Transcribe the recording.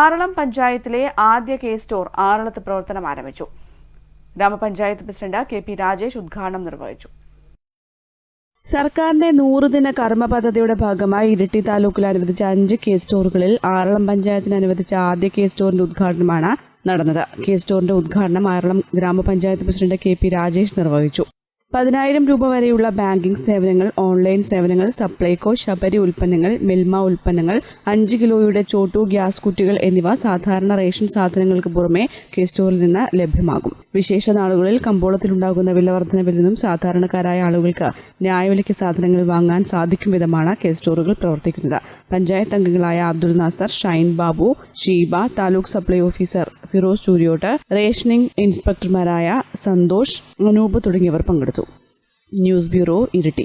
ആറളം പഞ്ചായത്തിലെ ആദ്യ K store ആറളത്ത് പ്രവർത്തനം ആരംഭിച്ചു. ഗ്രാമപഞ്ചായത്ത് പ്രസിഡന്റ് കെ പി രാജേഷ് ഉദ്ഘാടനം നിർവഹിച്ചു. സർക്കാരിന്റെ നൂറുദിന കർമ്മ പദ്ധതിയുടെ ഭാഗമായി ഇരിട്ടി താലൂക്കിൽ അനുവദിച്ച അഞ്ച് കെ സ്റ്റോറുകളിൽ ആറളം പഞ്ചായത്തിന് അനുവദിച്ച ആദ്യ കെ സ്റ്റോറിന്റെ ഉദ്ഘാടനമാണ് നടന്നത്. കെ സ്റ്റോറിന്റെ ഉദ്ഘാടനം ആറളം ഗ്രാമപഞ്ചായത്ത് പ്രസിഡന്റ് കെ പി രാജേഷ് നിർവഹിച്ചു. പതിനായിരം രൂപ വരെയുള്ള ബാങ്കിംഗ് സേവനങ്ങൾ ഓൺലൈൻ സേവനങ്ങൾ സപ്ലൈകോ ശബരി ഉൽപ്പന്നങ്ങൾ മിൽമ ഉൽപ്പന്നങ്ങൾ അഞ്ച് കിലോയുടെ ചോട്ടു ഗ്യാസ് കുറ്റികൾ എന്നിവ സാധാരണ റേഷൻ സാധനങ്ങൾക്ക് പുറമെ കെ സ്റ്റോറിൽ നിന്ന് ലഭ്യമാകും. വിശേഷ നാളുകളിൽ കമ്പോളത്തിലുണ്ടാകുന്ന വിലവർദ്ധനവിൽ നിന്നും സാധാരണക്കാരായ ആളുകൾക്ക് ന്യായവിലയ്ക്ക് സാധനങ്ങൾ വാങ്ങാൻ സാധിക്കും വിധമാണ് കെ സ്റ്റോറുകൾ പ്രവർത്തിക്കുന്നത്. പഞ്ചായത്ത് അംഗങ്ങളായ Abdul Nasar Shine Babu Sheeba taluk supply officer Firoz Chooriyot rationing ഇൻസ്പെക്ടർമാരായ Santhosh Anoop തുടങ്ങിയവർ പങ്കെടുത്തു. News bureau Iritty.